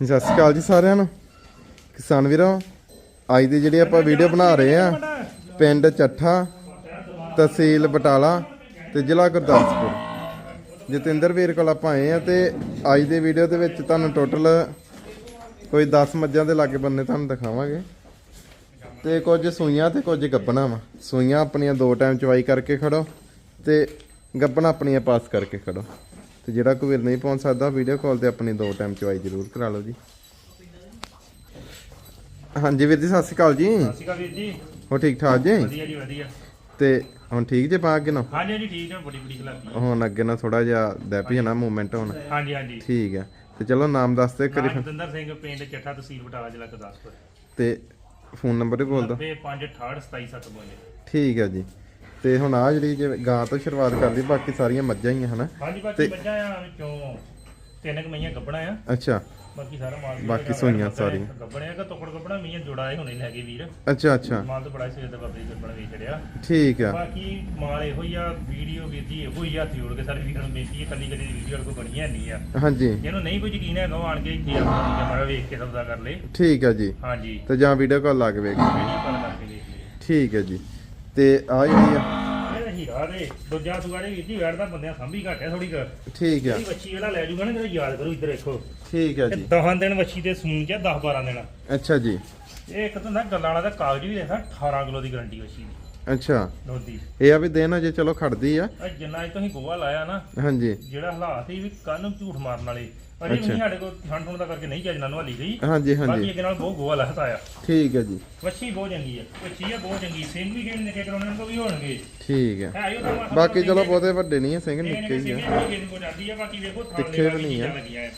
ਸਤਿ ਸ਼੍ਰੀ ਅਕਾਲ ਜੀ ਸਾਰਿਆਂ ਨੂੰ। ਕਿਸਾਨ ਵੀਰੋ, ਅੱਜ ਦੀ ਜਿਹੜੀ ਆਪਾਂ ਵੀਡੀਓ ਬਣਾ ਰਹੇ ਆ, ਪਿੰਡ ਚੱਠਾ, ਤਹਿਸੀਲ ਬਟਾਲਾ ਤੇ ਜ਼ਿਲ੍ਹਾ ਗੁਰਦਾਸਪੁਰ। ਜਤਿੰਦਰ ਵੀਰ ਕੋਲ ਆਪਾਂ ਆਏ ਆ ਤੇ ਅੱਜ ਦੀ ਵੀਡੀਓ ਦੇ ਵਿੱਚ ਤੁਹਾਨੂੰ ਟੋਟਲ ਕੋਈ 10 ਮੱਝਾਂ ਦੇ ਲਾਗੇ ਬੰਨੇ ਤੁਹਾਨੂੰ ਦਿਖਾਵਾਂਗੇ। ਤੇ ਕੁਝ ਸੂਈਆਂ ਤੇ ਕੁਝ ਗੱਬਣਾ ਵਾ। ਸੂਈਆਂ ਆਪਣੀਆਂ ਦੋ ਟਾਈਮ ਚਵਾਈ ਕਰਕੇ ਖੜੋ ਤੇ ਗੱਬਣਾ ਆਪਣੀਆਂ ਪਾਸ ਕਰਕੇ ਖੜੋ। ਤੇ ਜਿਹੜਾ ਕੋਈ ਵੀਰ ਨਹੀਂ ਪਹੁੰਚ ਸਕਦਾ ਵੀਡੀਓ ਕਾਲ ਤੇ ਆਪਣੀ ਦੋ ਟਾਈਮ ਚਵਾਈ ਜ਼ਰੂਰ ਕਰਾ ਲਓ ਜੀ। ਹਾਂਜੀ ਵੀਰ ਜੀ ਸਤਿ ਸ਼੍ਰੀ ਅਕਾਲ ਜੀ। ਸਤਿ ਸ਼੍ਰੀ ਅਕਾਲ ਵੀਰ ਜੀ। ਹੋ ਠੀਕ ਠਾਕ ਜੀ? ਵਧੀਆ ਜੀ ਵਧੀਆ। ਤੇ ਹੁਣ ਠੀਕ ਜੇ ਪਾ ਅੱਗੇ ਨਾ ਹਾਂਜੀ ਹਾਂਜੀ ਠੀਕ ਹੈ ਬੜੀ ਬੜੀ ਖਲਾਸੀ ਹੁਣ ਅੱਗੇ ਨਾ ਥੋੜਾ ਜਿਹਾ ਡੈਪੀ ਹੈ ਨਾ ਮੂਵਮੈਂਟ ਹੁਣ। ਹਾਂਜੀ ਹਾਂਜੀ। ਠੀਕ ਹੈ ਤੇ ਚਲੋ ਨਾਮ ਦੱਸ ਦੇ ਕਰੀ ਜਤਿੰਦਰ ਸਿੰਘ ਪਿੰਡ ਚੱਠਾ ਤਹਿਸੀਲ ਬਟਾਲਾ ਜ਼ਿਲ੍ਹਾ ਗੁਰਦਾਸਪੁਰ। ਤੇ ਫੋਨ ਨੰਬਰ ਵੀ ਬੋਲ ਦਿਓ। 95682777 ਠੀਕ ਹੈ ਜੀ। ਤੇ ਹੁਣ ਆ ਜਿਹੜੀ ਜੇ ਗਾਂ ਤੋਂ ਸ਼ੁਰੂਆਤ ਕਰਦੀ ਬਾਕੀ ਸਾਰੀਆਂ ਮੱਝਾਂ ਹੀ ਆ ਹਨਾ? ਹਾਂਜੀ ਬਾਕੀ ਮੱਝਾਂ ਆ ਵਿੱਚੋਂ ਤਿੰਨ ਕੁ ਮਈਆਂ ਗੱਬਣਾ ਆ। ਅੱਛਾ। ਬਾਕੀ ਸਾਰਾ ਮਾਲ ਬਾਕੀ ਸੂਈਆਂ ਸਾਰੀਆਂ। ਗੱਭਣ ਆ ਕਿ ਟੁਕੜ ਗੱਬਣਾ ਮਈਆਂ ਜੋੜਾ ਇਹ ਹੁਣੇ ਲੈ ਗਏ ਵੀਰ। ਅੱਛਾ ਅੱਛਾ। ਮਾਲ ਤਾਂ ਬੜਾ ਸਵੇਰ ਦਾ ਬਾਬੇ ਜੀ ਗੱਬਣ ਵੇਚ ਰਿਹਾ। ਠੀਕ ਆ। ਬਾਕੀ ਮਾਲ ਇਹੋ ਹੀ ਆ ਵੀਡੀਓ ਵੀਰ ਜੀ ਇਹੋ ਹੀ ਹੱਥ ਜੋੜ ਕੇ ਸਾਰੇ ਵੀਰਾਂ ਨੂੰ ਬੇਨਤੀ ਹੈ ਕੱਲੀ ਕੱਲੀ ਵੀਡੀਓ ਵਾਲ ਕੋ ਬਣੀਆਂ ਨਹੀਂ ਆ। ਹਾਂਜੀ। ਜਿਹਨੂੰ ਨਹੀਂ ਕੋਈ ਯਕੀਨ ਹੈਗਾ ਉਹ ਆਣ ਕੇ ਇੱਥੇ ਆਪਣਾ ਕੈਮਰਾ ਵੇਖ ਕੇ ਸੌਦਾ ਕਰ ਲੇ। ਠੀਕ ਆ ਜੀ। ਹਾਂਜੀ। ਤੇ ਜਾਂ ਵੀਡੀਓ ਕਾਲ ਲਾ ਕੇ ਵੇਖ। ਵੀਡੀਓ ਕਾਲ ਕਰਕੇ ਵੇਖ ਲਈ ਠੀਕ ਹੈ ਜੀ। ਤੇ ਆ ਜਿਹੜੀ ਆ। ਇਹ ਹੀਰਾ ਦੇ ਦੂਜਾ ਸੁਗਾ ਦੇ ਵੀਰ ਜੀ ਵੈੜ ਦਾ ਬੰਦਿਆਂ ਸਾਂਭੀ ਘੱਟ ਹੈ ਥੋੜੀ ਕੁ। ਠੀਕ ਆ। ਜਿਹੜੀ ਵੱਛੀ ਵਾਲਾ ਲੈ ਜੂਗਾ ਨਾ ਤੇ ਯਾਦ ਕਰੋ ਇੱਧਰ ਦੇਖੋ। ਠੀਕ ਆ ਇਹ ਜੀ। 10 ਦਿਨ ਵੱਛੀ ਦੇ ਸੂਣ ਚ 10 12 ਦਿਨ। ਅੱਛਾ ਜੀ। ਇਹ ਇੱਕ ਤਾਂ ਨਾ ਗੱਲਾਂ ਵਾਲਾ ਦਾ ਕਾਗਜ਼ ਵੀ ਦੇਖਾ 18 ਕਿਲੋ ਦੀ ਗਾਰੰਟੀ ਵੱਛੀ ਦੀ। ਅੱਛਾ। ਦੁੱਧ ਦੀ ਇਹ ਆ ਵੀ ਦਿਨ ਅਜੇ ਚਲੋ ਖੜਦੀ ਆ। ਇਹ ਜਿੰਨਾ ਇਹ ਤੁਸੀਂ ਗੋਹਾ ਲਾਇਆ ਨਾ ਹਾਂਜੀ। ਜਿਹੜਾ ਹਾਲਾਤ ਸੀ ਵੀ ਕੰਨ ਨੂੰ ਝੂਠ ਮਾਰਨ ਵਾਲੇ ਅਜੇ ਵੀ। ਸਾਡੇ ਕੋਲ ਠੰਡ ਠੰਡ ਦਾ ਕਰਕੇ ਨਹੀਂ ਚੱਜ ਨਾਲ ਨਵਾਲੀ ਗਈ ਹਾਂਜੀ ਬਾਕੀ ਹਾਂਜੀ ਇਹਦੇ ਨਾਲ ਬਹੁਤ ਗੋਹਾ ਲਾਤਾ ਆ। ਠੀਕ ਹੈ ਜੀ। ਵੱਛੀ ਬਹੁਤ ਚੰਗੀ ਆ। ਵੱਛੀ ਆ ਬਹੁਤ ਚੰਗੀ। ਸਿੰਘ ਵੀ ਕਿਹੜੇ ਨਿੱਕੇ ਕਰਾਉਣੇ ਕੋ ਵੀ ਹੋਣਗੇ। ਠੀਕ ਹੈ। ਤਾਂ ਬਾਕੀ ਚਲੋ ਬਹੁਤੇ ਵੱਡੇ ਨਹੀਂ ਆ ਸਿੰਘ ਨਿੱਕੇ ਨਿੱਕੇ ਹੀ ਆ। ਨਿੱਕੇ ਕੋ ਜਾਂਦੀ ਆ ਬਾਕੀ ਵੇਖੋ ਥਾਂ ਤਿੱਖੇ ਵੀ ਨਹੀਂ ਆ। ਲੱਗੀਆਂ ਆ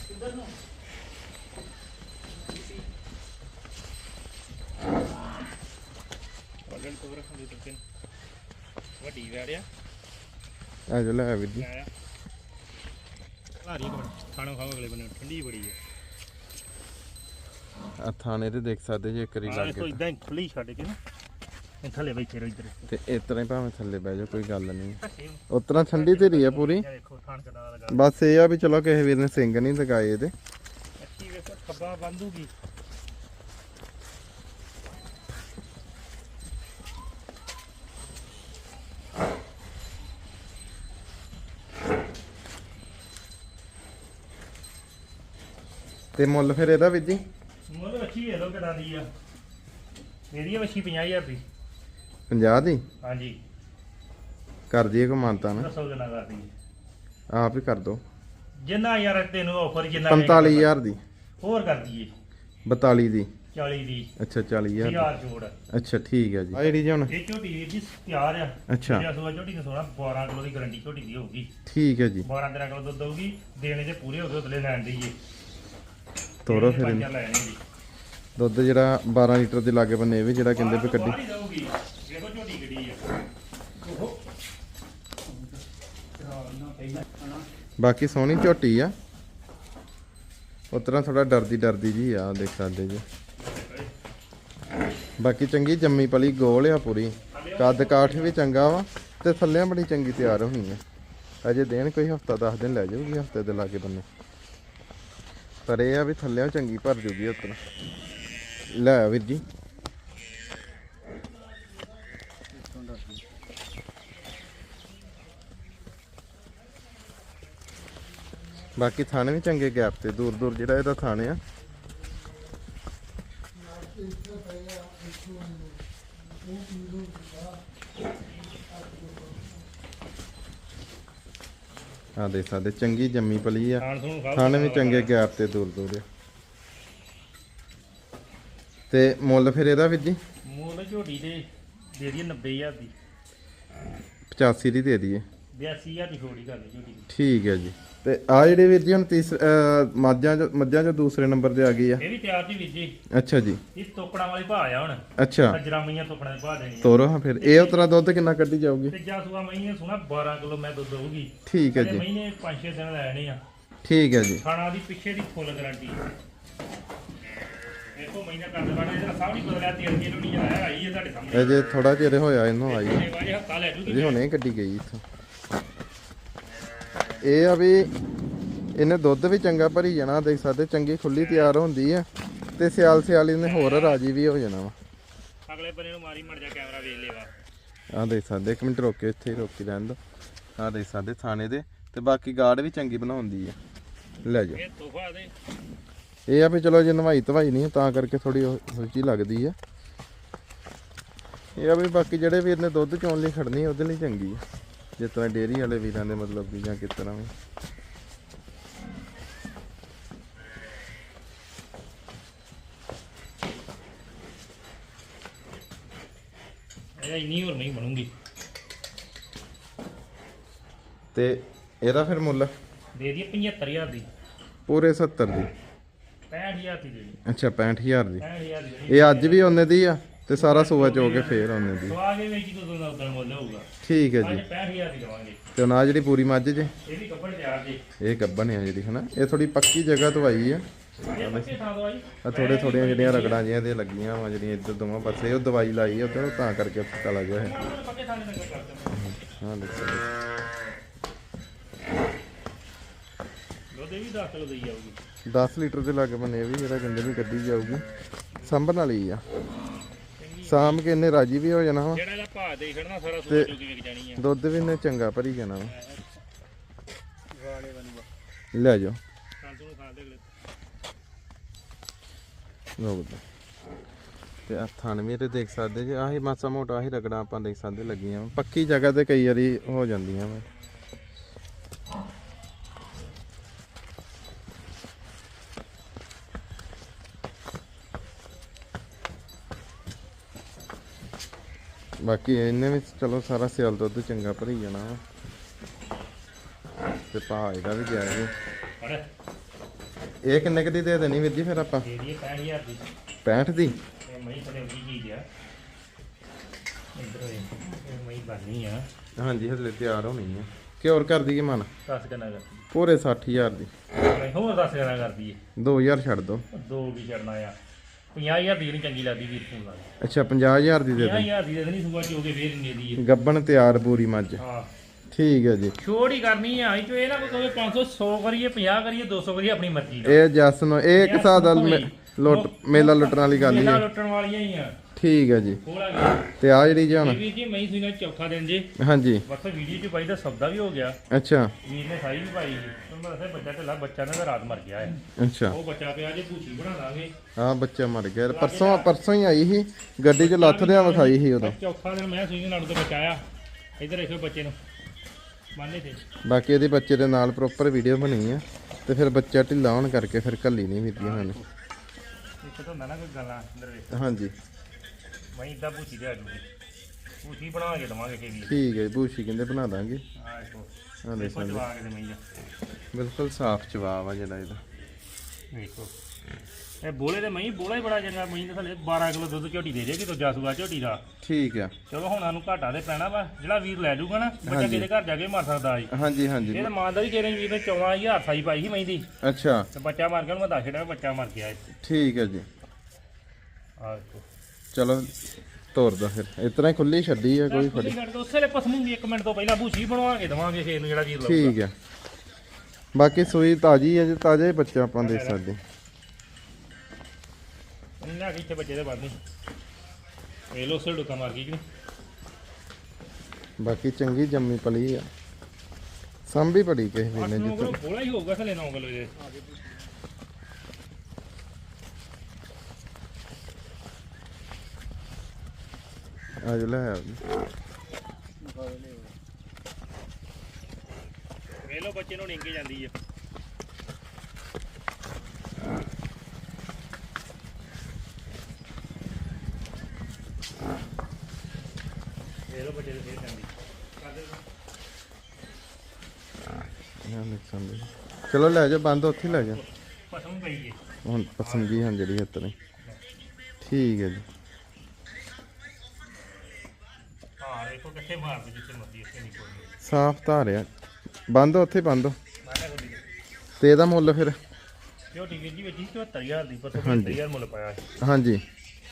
ਤੋਂ ਰੱਖਣ ਦੇ ਤੱਕ ਵੱਡੀ ਵੈੜਿਆ ਆ। ਜੋ ਲੈ ਵੀਰ ਜੀ। ਆਇਆ ਲਾਰੀ ਖਾਣਾ ਖਾਓ ਅਗਲੇ ਬੰਨੇ ਠੰਡੀ ਬੜੀ ਆ। ਆ ਥਾਣੇ ਤੇ ਦੇਖ ਸਕਦੇ ਜੇ ਕਰੀ ਆਹ ਲੱਗ ਦੇਖੋ ਗਏ ਇਦਾਂ ਖੁੱਲੀ ਛੱਡ ਕੇ ਨਾ ਇਹ ਥੱਲੇ ਬੈਠੇ ਰਹੋ ਇੱਧਰ। ਤੇ ਇਸ ਤਰ੍ਹਾਂ ਹੀ ਭਾਵੇਂ ਥੱਲੇ ਬਹਿ ਜਾਓ ਕੋਈ ਗੱਲ ਨਹੀਂ। ਉਤਰਾ ਠੰਡੀ ਤੇ ਰਹੀ ਆ ਪੂਰੀ। ਇਹ ਦੇਖੋ ਥਾਣ ਕਦਾ ਲਗਾ ਬਸ ਇਹ ਆ ਵੀ ਚਲੋ ਕਿਸੇ ਵੀਰ ਨੇ ਸਿੰਘ ਨਹੀਂ ਲਗਾਏ ਇਹਦੇ। ਅੱਛੀ ਵੇਖੋ ਖੱਬਾ ਬੰਦੂਗੀ। ਤੇ ਮੁੱਲ ਫਿਰ ਇਹਦਾ ਵੀਰ ਜੀ? ਮੋਰ ਅੱਛੀ ਵੇਖ ਲੋ ਕਿਦਾਂ ਦੀ ਆ। ਮੇਰੀ ਵੱਛੀ 50000 ਦੀ। 50 ਦੀ? ਹਾਂਜੀ। ਕਰ ਦਈਏ ਕੋ ਮਾਨਤਾ ਨਾ। ਦੱਸੋ ਕਿੰਨਾ ਕਰਦੀ ਆਪ ਹੀ ਕਰ ਦੋ। ਜਿੰਨਾ ਯਾਰ ਤੈਨੂੰ ਆਫਰ ਜਿੰਨਾ ਕਹੇਗਾ 45000 ਦੀ। ਹੋਰ ਕਰ ਦਈਏ। 42 ਦੀ। 40 ਦੀ। ਅੱਛਾ 40000 ਹਜ਼ਾਰ ਜੋੜ। ਅੱਛਾ ਠੀਕ ਹੈ ਜੀ। ਆ ਜਿਹੜੀ ਜੀ ਹੁਣ। ਇਹ ਝੋਟੀ ਵੀਰ ਜੀ ਤਿਆਰ ਆ। ਅੱਛਾ। ਜਿਹੜਾ ਸੂਆ ਝੋਟੀ ਨੂੰ ਸੋਣਾ 12 ਕਿਲੋ ਦੀ ਗਾਰੰਟੀ ਝੋਟੀ ਦੀ ਹੋਊਗੀ। ਠੀਕ ਹੈ ਜੀ। 12 13 ਕਿਲੋ ਦੁੱਧ ਦਊਗੀ ਦੇਣੇ ਜੇ ਪੂਰੇ ਹੋ ਗਏ ਉਤਲੇ ਲੈਣ ਦੇਈਏ ਤੋਰੋ ਫਿਰ ਇਹਨੂੰ। ਦੁੱਧ ਜਿਹੜਾ 12 ਲੀਟਰ ਦੇ ਲਾਗੇ ਬੰਨੇ ਇਹ ਵੀ ਜਿਹੜਾ ਕਹਿੰਦੇ ਵੀ ਕੱਢੀ। ਦੇਖੋ ਝੋਟੀ ਆ। ਬਾਕੀ ਸੋਹਣੀ ਝੋਟੀ ਆ। ਉਤਰਾ ਥੋੜਾ ਡਰਦੀ ਡਰਦੀ ਜੀ ਆ ਦੇਖ ਸਕਦੇ ਜੀ। ਬਾਕੀ ਚੰਗੀ ਜੰਮੀ ਪਲੀ ਗੋਲ ਆ ਪੂਰੀ। ਕੱਦ ਕਾਠ ਵੀ ਚੰਗਾ ਵਾ ਤੇ ਥੱਲੇ ਬੜੀ ਚੰਗੀ ਤਿਆਰ ਹੋਣੀ ਆ। ਅਜੇ ਦੇਣ ਕੋਈ ਹਫਤਾ 10 ਦਿਨ ਲੈ ਜਾਊਗੀ ਹਫ਼ਤੇ ਦੇ ਲਾਗੇ ਬੰਨੇ। ਪਰ ਇਹ ਆ ਵੀ ਥੱਲੇ ਚੰਗੀ ਭਰ ਜੂਗੀ ਉਤਰਾ ਲੈ ਆ ਵੀਰ ਜੀ। ਬਾਕੀ ਥਾਣੇ ਵੀ ਚੰਗੇ ਗੈਪ ਤੇ ਦੂਰ ਦੂਰ ਜਿਹੜਾ ਇਹਦਾ ਥਾਣੇ ਆ। ਆ ਦੇਖ ਸਕਦੇ ਚੰਗੀ ਜੰਮੀ ਪਲੀ ਆ। ਥਾਣੇ ਵੀ ਚੰਗੇ ਗੈਪ ਤੇ ਦੂਰ ਦੂਰ ਆ। ਤੇ ਮੁੱਲ ਫਿਰ ਇਹਦਾ ਵੀਰ ਜੀ? ਮੁੱਲ ਝੋਟੀ ਦੇ ਦੇ ਦਈਏ 90000 ਦੀ। 85 ਦੀ ਦੇ ਦਈਏ। 82000 ਦੀ ਛੋੜੀ ਕਰ ਲਈ ਝੋਟੀ ਦੀ ਠੀਕ ਹੈ ਜੀ। ਤੇ ਆ ਜਿਹੜੇ ਵੀਰ ਜੀ ਹੁਣ ਤੀਸ ਅਹ ਮੱਝਾਂ ਚ ਮੱਝਾਂ ਚ ਦੂਸਰੇ ਨੰਬਰ ਤੇ ਆ ਗਈ ਆ। ਇਹ ਵੀ ਤਿਆਰ ਜੀ ਵੀਰ ਜੀ। ਅੱਛਾ ਜੀ। ਇਹ ਤੋਕੜਾਂ ਵਾਲੀ ਭਾਅ ਆ ਹੁਣ। ਅੱਛਾ। ਮਈਆਂ ਤੋਕੜਾਂ ਦੀ ਭਾਅ ਦੇਣੀ ਆ। ਤੋਰੋ ਹਾਂ ਫਿਰ। ਇਹ ਉਤਰਾ ਦੁੱਧ ਕਿੰਨਾ ਕੱਢੀ ਜਾਊਗੀ? ਤੇ ਜਾ ਸੂਆ ਮਈਆਂ ਸੁਣਾ 12 ਕਿਲੋ ਮੈਂ ਦੁੱਧ ਦਊਗੀ। ਠੀਕ ਹੈ ਜੀ। ਮਹੀਨੇ 5-6 ਦਿਨ ਲੈਣੇ ਆ। ਠੀਕ ਹੈ ਜੀ। ਖਾਣਾ ਦੀ ਪਿੱਛੇ ਦੀ ਫੁੱਲ ਗਾਰੰਟੀ। ਦੇਖੋ ਮਹੀਨਾ ਕਰ ਦੇਣਾ ਇਹਦਾ ਸਭ ਨਹੀਂ ਬਦਲਿਆ ਤੇਲ ਕਿਲੋ ਨਹੀਂ ਆਇਆ ਆਈ ਹੈ ਤੁਹਾਡੇ ਸਾਹਮਣੇ। ਅਜੇ ਥੋੜਾ ਚਿਰ ਹੋਇਆ ਇਹਨੂੰ ਆਈ। ਇਹ ਵਾਜੇ ਹੱਥਾ ਲੈ ਜੂਗੀ ਅਜੇ ਹੁਣੇ ਗਈ ਇੱਥੋਂ। ਇਹ ਆ ਵੀ ਇਹਨੇ ਦੁੱਧ ਵੀ ਚੰਗਾ ਭਰੀ ਜਾਣਾ ਦੇਖ ਸਕਦੇ ਚੰਗੀ ਖੁੱਲੀ ਤਿਆਰ ਹੁੰਦੀ ਆ ਤੇ ਸਿਆਲ ਸਿਆਲ ਇਹਨੇ ਹੋਰ ਰਾਜੀ ਵੀ ਹੋ ਜਾਣਾ ਵਾ। ਅਗਲੇ ਬੰਨੇ ਨੂੰ ਮਾਰੀ ਮੜ ਜਾ ਕੈਮਰਾ ਵੇਖ ਲੇਵਾ। ਆਹ ਦੇਖ ਸਕਦੇ ਇੱਕ ਮਿੰਟ ਰੁਕ ਕੇ ਇੱਥੇ ਹੀ ਰੋਕੀ ਰਹਿਣ ਦੋ। ਦੇਖ ਸਕਦੇ ਥਾਣੇ ਦੇ ਤੇ ਬਾਕੀ ਗਾਰਡ ਵੀ ਚੰਗੀ ਬਣਾਉਂਦੀ ਆ। ਲੈ ਜਾਓ। ਇਹ ਤੋਹਫਾ ਦੇ। ਇਹ ਆ ਵੀ ਚਲੋ ਜੇ ਨਵਾਈ ਧਵਾਈ ਨਹੀਂ ਤਾਂ ਕਰਕੇ ਥੋੜੀ ਸੋਚੀ ਲੱਗਦੀ ਆ। ਇਹ ਆ ਵੀ ਬਾਕੀ ਜਿਹੜੇ ਵੀਰ ਨੇ ਦੁੱਧ ਚੋਣ ਲਈ ਖੜਨੀ ਉਹਦੇ ਲਈ ਚੰਗੀ ਆ। ਜਿਸ ਤਰ੍ਹਾਂ ਡੇਅਰੀ ਵਾਲੇ ਵੀਰਾਂ ਦੇ ਮਤਲਬ ਵੀ ਜਾਂ ਕਿਸ ਤਰ੍ਹਾਂ ਵੀ। ਇਹ ਇੰਨੀ ਹੋਰ ਨਹੀਂ ਬਣੂਗੀ। ਤੇ ਇਹਦਾ ਫਿਰ ਮੁੱਲ? ਦੇ ਦਈਏ 75000 ਦੀ। ਪੂਰੇ 70 ਦੀ। 65000 ਦੀ ਦੇ ਦੀ ਅੱਛਾ 65000 ਦੀ। 65000 ਦੀ। ਇਹ ਅੱਜ ਵੀ ਉਹਨੇ ਦੀ ਆ? ਤੇ ਸਾਰਾ ਸੂਆ ਚੋ ਕੇ ਫੇਰ ਉਹਨੇ ਦੀ ਸਵਾਗ ਦੇ ਵਿੱਚ ਤੋਂ ਦਾ ਉਦੋਂ ਮੁੱਲ ਹੋਊਗਾ। ਠੀਕ ਹੈ ਅੱਜ ਜੀ 65000 ਦੀ ਤੇ ਨਾ ਜਿਹੜੀ ਪੂਰੀ ਮੱਝ ਜੇ ਇਹ ਵੀ ਕੱਪੜ ਤਿਆਰ ਜੀ। ਇਹ ਗੱਬਣ ਆ ਜਿਹੜੀ ਹਨਾ? ਇਹ ਥੋੜੀ ਪੱਕੀ ਜਗ੍ਹਾ ਤੋਂ ਆਈ ਆ। ਆ ਥੋੜੇ ਥੋੜੀਆਂ ਜਿਹੜੀਆਂ ਰਗੜਾਂ ਜਿਹੀਆਂ ਤੇ ਲੱਗੀਆਂ ਵਾ ਜਿਹੜੀਆਂ ਇੱਧਰ ਦੋਵਾਂ ਪਾਸੇ ਉਹ ਦਵਾਈ ਲਾਈ ਆ ਉਧਰ ਤਾਂ ਕਰਕੇ ਉੱਥੇ ਤਲਾ ਗਿਆ ਹੈ। ਦੇ ਹਾਂ ਦੁੱਧ ਵੀ 10 ਕਿਲੋ ਦੇਈ ਜਾਊਗੀ। 10 ਲੀਟਰ ਦੇ ਲੱਗ ਬਨੇ ਵੀ ਜਿਹੜਾ ਕਹਿੰਦੇ ਵੀ ਕੱਢੀ ਜਾਊਗੀ। ਸੰਭਣ ਵਾਲੀ ਆ। ਸਾਂਭ ਕੇ ਇਹਨੇ ਰਾਜੀ ਵੀ ਹੋ ਜਾਣਾ ਵਾ। ਜਿਹੜਾ ਇਹਦਾ ਭਾਅ ਦੇ ਖੜਨਾ ਸਾਰਾ ਸੂਟ ਚੁੱਕੀ ਵਿਕ ਜਾਣੀ ਆ। ਦੁੱਧ ਵੀ ਇਹਨੇ ਚੰਗਾ ਭਰੀ ਜਾਣਾ ਵਾ। ਲੈ ਜਾਓ। ਸੰਤੂ ਨੂੰ ਖਾ ਦੇ ਅਗਲੇ ਰੋਕ ਦੋ ਤੇ ਆ ਥਣ ਵੀ ਤੇ ਦੇਖ ਸਕਦੇ ਜੇ ਆਹੀ ਮਾਸਾ ਮੋਟਾ ਆਹੀ ਰਗੜਾਂ ਆਪਾਂ ਦੇਖ ਸਕਦੇ ਲੱਗੀਆਂ ਵਾਂ। ਪੱਕੀ ਜਗ੍ਹਾ ਤੇ ਕਈ ਵਾਰੀ ਹੋ ਜਾਂਦੀਆਂ ਵਾ। ਬਾਕੀ ਇਹਨੇ ਵਿੱਚ ਚਲੋ ਸਾਰਾ ਸਿਆਲ ਦੁੱਧ ਚੰਗਾ ਭਰੀ ਜਾਣਾ ਤੇ ਭਾਅ ਇਹਦਾ ਵੀ ਗਿਆ ਜੀ। ਫੜ ਇਹ ਕਿੰਨੇ ਕੁ ਦੀ ਦੇਣੀ ਵੀਰ ਜੀ ਫਿਰ ਆਪਾਂ? ਦੇ ਦਈਏ 65000 ਦੀ। 65 ਦੀ? ਮਈ ਥਲੇ ਉਹਦੀ ਚੀਜ਼ ਆ। ਇੱਧਰ ਮਈ ਬਣਨੀ ਆ। ਹਾਂਜੀ ਹਲੇ ਤਿਆਰ ਹੋਣੀ ਹੈ ਕਿ ਹੋਰ ਕਰ ਦਈਏ ਮਨ? ਦੱਸ ਕਿੰਨਾ ਕਰਦੀ ਪੂਰੇ 60000 ਦੀ। ਨਹੀਂ ਹੋਰ ਦੱਸ ਕਿੰਨਾ ਕਰਦੀ ਏ 2000 ਛੱਡ ਦੋ। ਦੋ ਵੀ ਚੜਨਾ ਆ। 50000 ਦੀ ਨਹੀਂ ਚੰਗੀ ਲੱਗਦੀ ਵੀਰ ਫੋਨ ਲਾ ਅੱਛਾ 50000 ਦੀ ਦੇ ਦੇ। 50000 ਦੀ ਦੇ ਨਹੀਂ ਸੂਆ ਚੋ ਕੇ ਫੇਰ ਇੰਨੇ ਦੀ ਗੱਬਣ ਤਿਆਰ ਪੂਰੀ ਮੱਝ। ਹਾਂ। ਠੀਕ ਹੈ ਜੀ। ਛੋੜ ਹੀ ਕਰਨੀ ਆ ਇਹ ਚੋ ਇਹ ਨਾ ਕੋਈ ਕਹੇ 500 100 ਕਰੀਏ 50 ਕਰੀਏ 200 ਕਰੀਏ ਆਪਣੀ ਮਰਜ਼ੀ ਇਹ ਜਸ ਨੂੰ ਇਹ ਇੱਕ ਹਿਸਾਬ ਦਾ ਲੁੱਟ ਮੇਲਾ ਲੁੱਟਣ ਵਾਲੀ ਗੱਲ ਹੀ ਮੇਲਾ ਹੈ ਲੁੱਟਣ ਵਾਲੀਆਂ ਹੀ ਆ। ਠੀਕ ਹੈ ਜੀ। ਤੇ ਆ ਜਿਹੜੀ ਜੀ ਹੁਣ ਵੀਰ ਜੀ ਮਈ ਨਾਲ ਚੌਥਾ ਦਿਨ ਜੇ। ਹਾਂਜੀ। ਬਸ ਵੀਡੀਓ ਚ ਬਾਈ ਦਾ ਸੌਦਾ ਵੀ ਹੋ ਗਿਆ। ਅੱਛਾ। ਵੀਰ ਨੇ ਸਾਈ ਵੀ ਪਾਈ ਤੁਹਾਨੂੰ ਦੱਸਿਆ ਬੱਚਾ ਢਿੱਲਾ ਬੱਚਾ ਨਾ ਰਾਤ ਮਰ ਗਿਆ ਹੈ। ਅੱਛਾ। ਉਹ ਬੱਚਾ ਪਿਆ ਜੇ ਭੂਚੀ ਬਣਾ ਦਾਂਗੇ ਆ ਬੱਚਾ ਮਰ ਗਿਆ। ਪਰਸੋਂ ਪਰਸੋਂ ਹੀ ਆਈ ਸੀ। ਗੱਡੀ 'ਚ ਲੱਥਦਿਆਂ ਵਿਖਾਈ ਸੀ ਉਦੋਂ। ਚੌਥਾ ਦਿਨ ਮੈਂ ਸੂਈ ਨਾਲ ਤੋਂ ਬਚਾਇਆ ਇੱਧਰ ਦੇਖੋ ਬੱਚੇ ਨੂੰ। ਬੰਨੇ ਤੇ। ਬਾਕੀ ਇਹਦੇ ਬੱਚੇ ਦੇ ਨਾਲ ਪ੍ਰੋਪਰ ਵੀਡੀਓ ਬਣੀ ਆ। ਤੇ ਫਿਰ ਬੱਚਾ ਢਿੱਲਾ ਹੋਣ ਕਰਕੇ ਫਿਰ ਕੱਲੀ ਨਹੀਂ ਵੀਦੀ ਹਨ ਇੱਕ ਤਾਂ ਨਾ ਕੋਈ ਗੱਲਾਂ ਅੰਦਰ ਵੇਖ। ਹਾਂਜੀ। ਮੈਂ ਇਦਾਂ ਭੂਚੀ ਦੇ ਆ ਜੂਗੀ ਭੂਚੀ ਬਣਾ ਕੇ ਦਵਾਂਗੇ ਕੇ ਵੀ ਠੀਕ ਹੈ ਬੂਸ਼ੀ ਕਹਿੰਦੇ ਬਣਾ ਦਾਂਗੇ ਆ ਦੇਖੋ ਦੇਖ ਦੇਖੋ ਜਵਾ ਕੇ ਮਈਆ ਬਿਲਕੁਲ ਸਾਫ਼ ਜਵਾਬ ਆ ਜਿਹੜਾ ਇਹਦਾ ਵੇਖੋ ਇਹ ਬੋਲੇ ਦੇ ਮਈ ਬੋਲਾ ਹੀ ਬੜਾ ਚੰਗਾ ਮਈ ਦੇ ਥੱਲੇ 12 ਕਿਲੋ ਦੁੱਧ ਝੋਟੀ ਦੇ ਦੇਗੀ ਦੂਜਾ ਸੂਆ ਝੋਟੀ ਦਾ ਠੀਕ ਆ ਚਲੋ ਹੁਣ ਸਾਨੂੰ ਘਾਟਾ ਦੇ ਪੈਣਾ ਵਾ ਜਿਹੜਾ ਵੀਰ ਲੈ ਜਾਊਗਾ ਨਾ ਬੱਚਾ ਕਿਹਦੇ ਘਰ ਜਾ ਕੇ ਮਰ ਸਕਦਾ ਜੀ ਹਾਂਜੀ ਹਾਂਜੀ ਇਹ ਮਾਂ ਦਾ ਵੀ ਕਿਹੜੇ ਵੀਰ ਨੇ 14000 ਸਾਈ ਪਾਈ ਸੀ ਮਈ ਦੀ ਅੱਛਾ ਤੇ ਬੱਚਾ ਮਰ ਗਿਆ ਉਹਨੂੰ ਮੈਂ ਦੱਸ ਛੜਿਆ ਬੱਚਾ ਮਰ ਗਿਆ ਠੀਕ ਹੈ ਜੀ ਆ ਦੇਖੋ ਚਲੋ ਤੋਰ ਦੋ ਫਿਰ। ਇਤਨਾ ਹੀ ਖੁੱਲੀ ਛੱਡੀ ਆ ਕੋਈ ਖੁੱਲੀ ਕੱਢ ਕੇ ਉਸੇ ਵੇਲੇ ਪਸਮੂਗੀ 1 ਮਿੰਟ ਤੋਂ ਪਹਿਲਾਂ ਭੂਸੀ ਬਣਵਾ ਕੇ ਦਵਾਂਗੇ ਫੇਰ ਨੂੰ ਜਿਹੜਾ ਵੀਰ ਲਊਗਾ। ਠੀਕ ਹੈ ਬਾਕੀ ਸੂਈ ਤਾਜੀ ਹੈ ਜੀ ਤਾਜ਼ਾ ਹੀ ਬੱਚਾ ਆਪਾਂ ਦੇਖ ਸਕਦੇ। ਇੰਨਾ ਕਿ ਇੱਥੇ ਬੱਚੇ ਦੇ ਬੰਦ ਨਹੀਂ। ਇਹ ਲੋ ਸੇ ਡੁੱਕਾ ਮਾਰ ਗਈ ਕਿ ਨਹੀਂ? ਬਾਕੀ ਚੰਗੀ ਜੰਮੀ ਪਲੀ ਆ। ਸੰਭੀ ਪੜੀ ਕਿਸੇ ਅੱਠ ਨੇ ਨੌ ਜਿੱਥੇ। ਕਿਲੋ ਬੋਲਾ ਹੀ ਹੋਊਗਾ ਥਲੇ 9 ਕਿਲੋ ਦੇ ਆ ਜੋ ਲੈ ਆ। ਬੱਚੇ ਨੂੰ ਨਿੰਗੇ ਜਾਂਦੀ ਬੱਚੇ ਫੇਰ ਜਾਂਦੀ। ਚਲੋ ਲੈ ਜਾ ਬੰਦ ਉੱਥੇ ਹੀ ਲੈ ਜਾ। ਪਸਮ ਪਈ ਹੈ ਹੁਣ ਪਸੰਦੀ ਹਾਂ ਜਿਹੜੀ ਇਤਨਾ ਹੀ ਠੀਕ ਹੈ ਜੀ। ਹਾਂ ਜਿੱਥੇ ਮਰਦੀ ਇੱਥੇ ਨਹੀਂ ਕੋਈ ਸਾਫ਼ ਧਾਰਿਆ। ਬੰਦ ਉੱਥੇ ਬੰਦ ਤੇ ਇਹਦਾ ਮੁੱਲ ਫਿਰ? ਝੋਟੀ ਵੀਰ ਜੀ ਵੇਚੀ 74000 ਦੀ ਪਰ ਹਾਂਜੀ। 70000 ਮੁੱਲ ਪਾਇਆ ਸੀ। ਹਾਂਜੀ।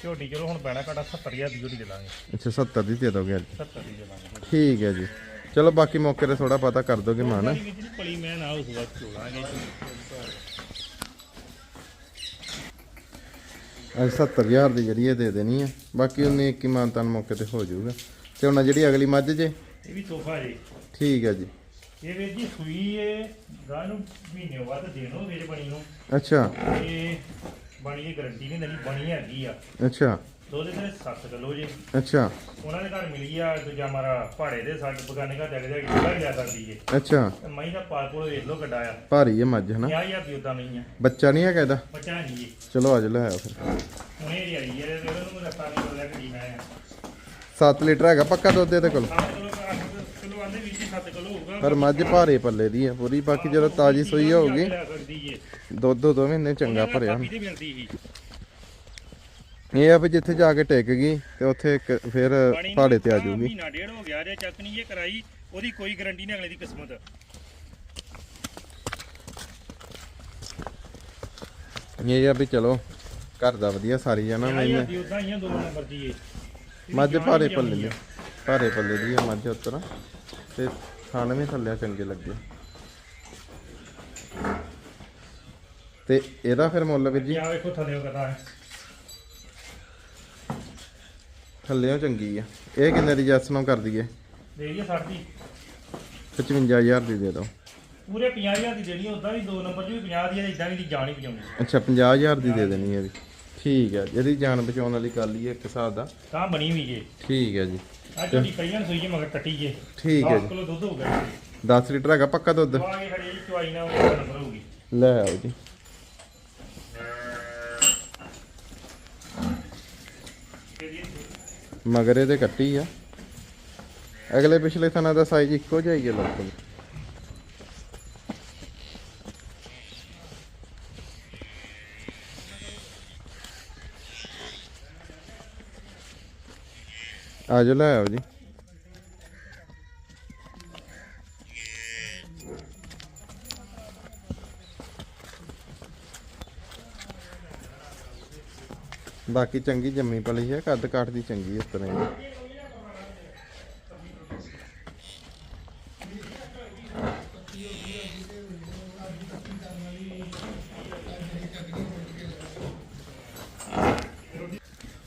ਝੋਟੀ ਚਲੋ ਹੁਣ ਪੈਣਾ ਘਟਾ 70000 ਦੀ ਝੋਟੀ ਦੇ ਦਾਂਗੇ ਅੱਛਾ 70 ਦੀ ਦੇ ਦੋਗੇ ਅੱਜ। 70 ਦੀ ਦੇ ਦਾਂਗੇ ਠੀਕ ਹੈ ਜੀ। ਚਲੋ ਬਾਕੀ ਮੌਕੇ ਤੇ ਥੋੜਾ ਪਤਾ ਕਰ ਦੋਗੇ ਪਲੀ ਮੈਂ ਨਾ ਉਸ ਵਕਤ ਚੋਲਾਂਗੇ ਅੱਜ 70000 ਦੀ ਜਿਹੜੀ ਇਹ ਦੇ ਦੇਣੀ ਆ। ਬਾਕੀ ਉਹਨੇ ਇੱਕ ਹੀ ਮਾਨਤਾਨ ਮੌਕੇ ਤੇ ਹੋ ਜਾਊਗਾ। ਤੇ ਹੁਣ ਜਿਹੜੀ ਅਗਲੀ ਮੱਝ ਜੇ? ਇਹ ਵੀ ਤੋਹਫਾ ਜੀ। ਠੀਕ ਹੈ ਜੀ। ਇਹ ਵੀਰ ਜੀ ਸੂਈ ਏ ਗਾਂ ਨੂੰ ਮਹੀਨੇ ਬਾਅਦ ਦੇਣੋ ਮੇਰੇ ਬਣੀ ਨੂੰ। ਅੱਛਾ। ਇਹ ਬਣੀ ਦੀ ਗਰੰਟੀ ਨਹੀਂ ਦਿੰਦੀ ਬਣੀ ਹੈਗੀ ਆ। ਅੱਛਾ। ਦੋ ਦੇ ਤੇ 7 ਕਿਲੋ ਜੇ। ਅੱਛਾ। ਉਹਨਾਂ ਦੇ ਘਰ ਮਿਲੀ ਆ ਦੂਜਾ ਮਾਰਾ ਪਹਾੜੇ ਦੇ ਸਾਡੇ ਬਗਾਨੇ ਘਰ ਜਾ ਕੇ ਜਾ ਕੇ ਲਿਆ ਸਕਦੀ ਏ ਅੱਛਾ। ਤੇ ਦਾ ਪਾਲ ਕੋਲ ਵੇਖ ਲੋ ਗੱਡਾ ਆ। ਭਾਰੀ ਹੈ ਮੱਝ ਹਨਾ? 50000 ਦੀ ਉਦਾਂ ਨਹੀਂ ਆ। ਬੱਚਾ ਨਹੀਂ ਹੈਗਾ ਇਹਦਾ? ਬੱਚਾ ਨਹੀਂ ਜੀ। ਚਲੋ ਅੱਜ ਲੈ ਆਓ ਫਿਰ। ਹੁਣੇ ਦੀ ਆਈ ਹੈ ਇਹਨੂੰ ਮੈਂ ਰਸਤਾ ਨਹੀਂ ਬਦਲਿਆ ਕਿ ਮੈਂ। 7 ਲੀਟਰ ਹੈਗਾ ਪੱਕਾ ਦੁੱਧ ਇਹਦੇ ਕੋਲ। 7 ਕਿਲੋ ਕਿਲੋ ਆਂਦੇ ਵਿੱਚ 7 ਕਿਲੋ ਹੋਊਗਾ ਪਰ ਮੱਝ ਭਾਰੇ ਪੱਲੇ ਦੀ ਹੈ ਪੂਰੀ ਬਾਕੀ ਜਦੋਂ ਤਾਜੀ ਸੂਈ ਹੋਊਗੀ ਦੁੱਧ ਦੋ ਮਹੀਨੇ ਚੰਗਾ ਭਰਿਆ ਇਹ ਆ ਵੀ ਜਿੱਥੇ ਜਾ ਕੇ ਟਿਕ ਗਈ ਤੇ ਉੱਥੇ ਇੱਕ ਫਿਰ ਪਹਾੜੇ ਤੇ ਆ ਜਾਊਗੀ। ਮਹੀਨਾ ਡੇਢ ਹੋ ਗਿਆ ਜੇ ਚੱਕ ਨਹੀਂ ਇਹ ਕਰਾਈ ਉਹਦੀ ਕੋਈ ਗਾਰੰਟੀ ਨਹੀਂ ਅਗਲੇ ਦੀ ਕਿਸਮਤ। ਇਹ ਆ ਵੀ ਚਲੋ ਘਰ ਦਾ ਵਧੀਆ ਸਾਰੀ ਜਾਣਾ ਦੀ ਉਦਾਂ ਹੀ ਦੋ ਨੰਬਰ ਦੀ ਏ ਮੱਝ ਭਾਰੇ ਪੱਲੇ ਦੀ ਭਾਰੇ ਪੱਲੇ ਦੀ ਆ ਮੱਝ ਉਤਰ। ਤੇ ਖਾਣ ਵੀ ਥੱਲੇ ਚੰਗੇ ਲੱਗੇ। ਤੇ ਇਹਦਾ ਫਿਰ ਮੁੱਲ ਵੀਰ ਜੀ? ਆ ਵੇਖੋ ਥੱਲੇ ਉਹ ਕਹਦਾ ਹੈ। ਥੱਲੇੋਂ ਚੰਗੀ ਆ। ਇਹ ਕਿੰਨੇ ਦੀ ਜੈਸ ਨੂੰ ਕਰ ਦਈਏ ਦੇ ਦਈਏ 60 ਦੀ। 55000 ਦੀ ਦੇ ਦਿਓ। ਪੂਰੇ 50000 ਦੀ ਦੇਣੀ ਉਦਾਂ ਵੀ ਦੋ ਨੰਬਰ 'ਚ ਵੀ 50 ਦੀ ਹੈ ਇਦਾਂ ਵੀ ਦੀ ਜਾਣ ਹੀ ਪਜਾਉਣੀ ਅੱਛਾ 50000 ਦੀ ਦੇ ਦੇਣੀ ਹੈ ਵੀ। ਠੀਕ ਹੈ ਜਿਹਦੀ ਜਾਨ ਬਚਾਉਣ ਵਾਲੀ ਗੱਲ ਹੀ ਹੈ ਇੱਕ ਹਿਸਾਬ ਦਾ। ਤਾਂ ਬਣੀ ਹੋਈ ਜੇ। ਠੀਕ ਹੈ ਜੀ। ਆ ਝੋਟੀ ਪਈਆਂ ਸੂਈ ਜੇ ਮਗਰ ਕੱਟੀ ਜੇ। ਠੀਕ ਹੈ 10 ਜੀ। ਕਿਲੋ ਦੁੱਧ ਹੋ ਗਿਆ 10 ਲੀਟਰ ਹੈਗਾ ਪੱਕਾ ਦੁੱਧ? ਉਹ ਨੰਬਰ ਹੋਊਗੀ ਲੈ ਆਓ ਜੀ। ਮਗਰ ਇਹਦੇ ਕੱਟੀ ਆ। ਅਗਲੇ ਪਿਛਲੇ ਥਾਂ ਦਾ ਸਾਈਜ਼ ਇੱਕੋ ਜਿਹਾ ਹੀ ਹੈ ਲਗਭਗ। ਆ ਆਜੋ, ਲੈ ਆਓ ਜੀ। ਬਾਕੀ ਚੰਗੀ ਜੰਮੀ ਪਲੀ ਹੈ, ਕੱਦ ਕਾਠ ਦੀ ਚੰਗੀ ਇਸ ਤਰ੍ਹਾਂ ਹੀ।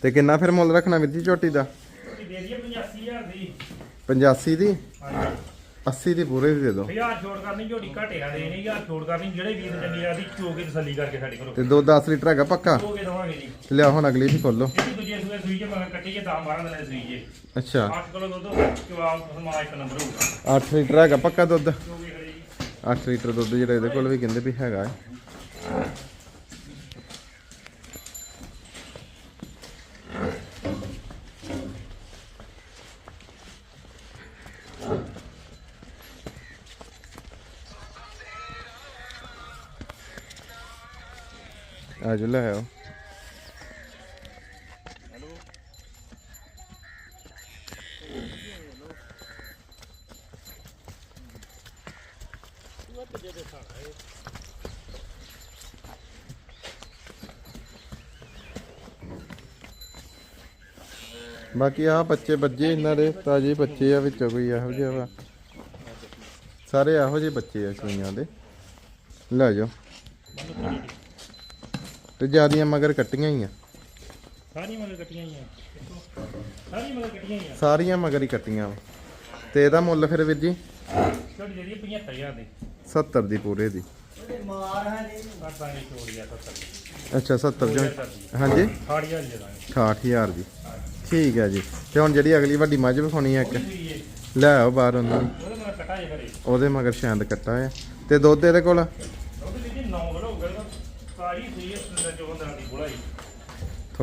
ਤੇ ਕਿੰਨਾ ਫਿਰ ਮੁੱਲ ਰੱਖਣਾ ਵੀਰ ਜੀ ਝੋਟੀ ਦਾ? ਦੇ ਦਈਏ 85000 ਦੀ। 85 ਦੀ? ਹਾਂਜੀ। 80 ਦੀ ਪੂਰੇ ਦੀ ਦੇ ਦਿਓ। ਹਜ਼ਾਰ ਛੋੜ ਕਰਨੀ ਝੋਟੀ ਘਾਟੇ ਨਾ ਦੇਣੀ ਹਜ਼ਾਰ ਛੋੜ ਕਰਨੀ ਜਿਹੜੇ ਵੀਰ ਚੰਗੀ ਆ ਦੀ ਚੋ ਕੇ ਤਸੱਲੀ ਕਰਕੇ ਸਾਡੇ ਕੋਲ ਤੇ ਦੋ 10 ਲੀਟਰ ਹੈਗਾ ਪੱਕਾ? ਚੋ ਕੇ ਦਵਾਂਗੇ ਜੀ। ਤੇ ਲਿਆ ਹੁਣ ਅਗਲੀ ਵੀ ਖੋਲੋ। ਜਿਹੜੀ ਦੂਜੇ ਸੂਏ ਸੂਈ ਜੇ ਮਗਰ ਕੱਟੀ ਜੇ 10 12 ਦਿਨਾਂ ਦੀ ਸੂਈ ਜੇ। ਅੱਛਾ। 8 ਕਿਲੋ ਦੁੱਧ ਜਵਾਬ ਸਮਾਜ ਇੱਕ ਨੰਬਰ ਹੋਊਗਾ। 8 ਲੀਟਰ ਹੈਗਾ ਪੱਕਾ ਦੁੱਧ? ਚੋ ਕੇ ਖੜੀ 8 ਲੀਟਰ ਦੁੱਧ ਜਿਹੜਾ ਇਹਦੇ ਕੋਲ ਵੀ ਕਹਿੰਦੇ ਵੀ ਹੈਗਾ ਹੈ। ਆਜੋ, ਲੈ ਆਓ। ਬਾਕੀ ਆ ਬੱਚੇ ਬੱਜੇ ਇਹਨਾਂ ਦੇ, ਤਾਜੇ ਬੱਚੇ ਆ, ਵਿੱਚੋਂ ਕੋਈ ਇਹੋ ਜਿਹਾ ਵਾ ਸਾਰੇ ਇਹੋ ਜਿਹੇ ਬੱਚੇ ਆ ਸੂਈਆਂ ਦੇ। ਲੈ ਜਾਓ। ਤੇ ਜਿਆਦੀਆਂ ਮਗਰ ਕੱਟੀਆਂ ਹੀ ਆ। ਸਾਰੀਆਂ ਮਗਰ ਕੱਟੀਆਂ ਹੀ ਆ। ਦੇਖੋ, ਸਾਰੀਆਂ ਮਗਰ ਕੱਟੀਆਂ ਹੀ ਆ। ਸਾਰੀਆਂ ਮਗਰ ਹੀ ਕੱਟੀਆਂ ਵਾ। ਤੇ ਇਹਦਾ ਮੁੱਲ ਫਿਰ ਵੀਰ ਜੀ? ਛੋਟੀ ਜਿਹੜੀ 75000 ਦੀ। 70 ਦੀ ਪੂਰੇ ਦੀ। ਕਰਦਾ ਨਹੀਂ ਚੋੜੀਆ 70 ਅੱਛਾ 70 ਜੋ ਦੀ। ਹਾਂਜੀ? 60000 ਦੀ ਦਾਂਗੇ 68000 ਦੀ। ਠੀਕ ਹੈ ਜੀ। ਤੇ ਹੁਣ ਜਿਹੜੀ ਅਗਲੀ ਵੱਡੀ ਮੱਝ ਵਿਖਾਉਣੀ ਹੈ ਇੱਕ। ਲੈ ਆਓ ਬਾਹਰ ਉਹਨਾਂ। ਨੂੰ ਉਹਦੇ ਮਗਰ ਕਟਾ ਜੇ ਕਰੇ। ਉਹਦੇ ਮਗਰ ਸ਼ਾਂਦ ਕੱਟਾ ਹੈ ਤੇ ਦੁੱਧ ਇਹਦੇ ਕੋਲ ਉਹਦੇ ਵਿੱਚ 9 ਕਿਲੋ ਹੋ ਗਿਆ ਸਾਰੀ ਸੂਈ ਏ ਸੁੰਦਰ ਜੋ ਦਿਨਾਂ ਦੀ ਬੋਲਾ ਹੀ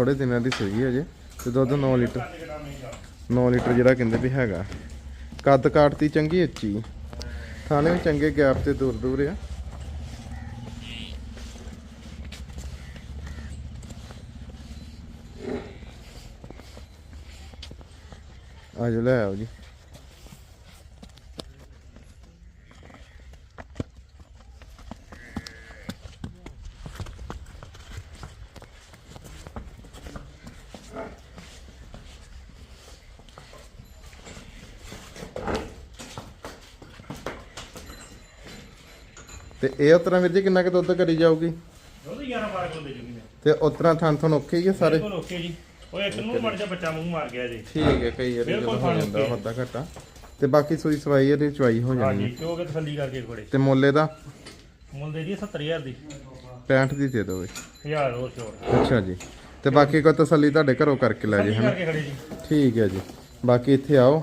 ਥੋੜੇ ਦਿਨਾਂ ਦੀ ਸੂਈ ਹੈ ਜੇ ਤੇ ਦੁੱਧ 9 ਲੀਟਰ ਕੰਨ 9 ਲੀਟਰ ਜਿਹੜਾ ਕਹਿੰਦੇ ਵੀ ਹੈਗਾ। ਕੱਦ ਕਾਟਤੀ ਚੰਗੀ ਅੱਛੀ ਥਾਣੇ ਵੀ ਚੰਗੇ ਗੈਪ ਤੇ ਦੂਰ ਦੂਰ ਆ। ਆਜੋ ਲੈ ਆਓ ਜੀ। ਇਹ ਉਤਰਾ ਵੀਰ ਜੀ ਕਿੰਨਾ ਕੁ ਦੁੱਧ ਕਰੀ ਜਾਊਗੀ? ਦੁੱਧ 11 12 ਕਿਲੋ ਦੇ ਜੂਗੀ ਤੇ ਉਤਰਾ ਥਣ ਥਣ ਔਖੇ ਹੀ ਆ ਸਾਰੇ? ਬਿਲਕੁਲ ਓਕੇ ਜੀ। ਉਹ ਇੱਕ ਨੂੰ ਮੜ ਜਾ ਬੱਚਾ ਮੂੰਹ ਮਾਰ ਗਿਆ ਜੀ ਠੀਕ ਹੈ ਕਈ ਵਾਰੀ ਬਿਲਕੁਲ ਜਦੋਂ ਹੋ ਥਣ ਜਾਂਦਾ ਓਕੇ। ਵੱਧਾ ਘਟਾ। ਤੇ ਬਾਕੀ ਸੂਈ ਸਵਾਈ ਇਹਦੀ ਚਵਾਈ ਹੋ ਜਾਣੀ ਹਾਂਜੀ ਹੈ। ਕਿਉਂ ਕਿ ਤਸੱਲੀ ਕਰਕੇ ਕੋੜੇ ਤੇ ਮੁੱਲੇ ਦਾ? ਮੁੱਲ ਦੇ ਦੀ 70000 ਦੀ। 65 ਦੀ ਦੇ ਦਿਓ 1000 ਹੋਰ ਛੋੜ ਅੱਛਾ ਜੀ। ਤੇ ਬਾਕੀ ਕੋਈ ਤਸੱਲੀ ਤੁਹਾਡੇ ਘਰੋਂ ਕਰਕੇ ਲੈ ਜੀ ਤਸੱਲੀ ਹਨਾ? ਕਰਕੇ ਖੜੇ ਜੀ। ਠੀਕ ਹੈ ਜੀ। ਬਾਕੀ ਇੱਥੇ ਆਓ।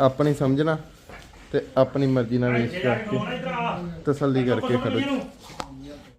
ਆਪਣੀ ਸਮਝਣਾ ਤੇ ਆਪਣੀ ਮਰਜ਼ੀ ਨਾਲ ਵੇਚ ਕਰਕੇ ਤਸੱਲੀ ਕਰਕੇ ਖੜੋ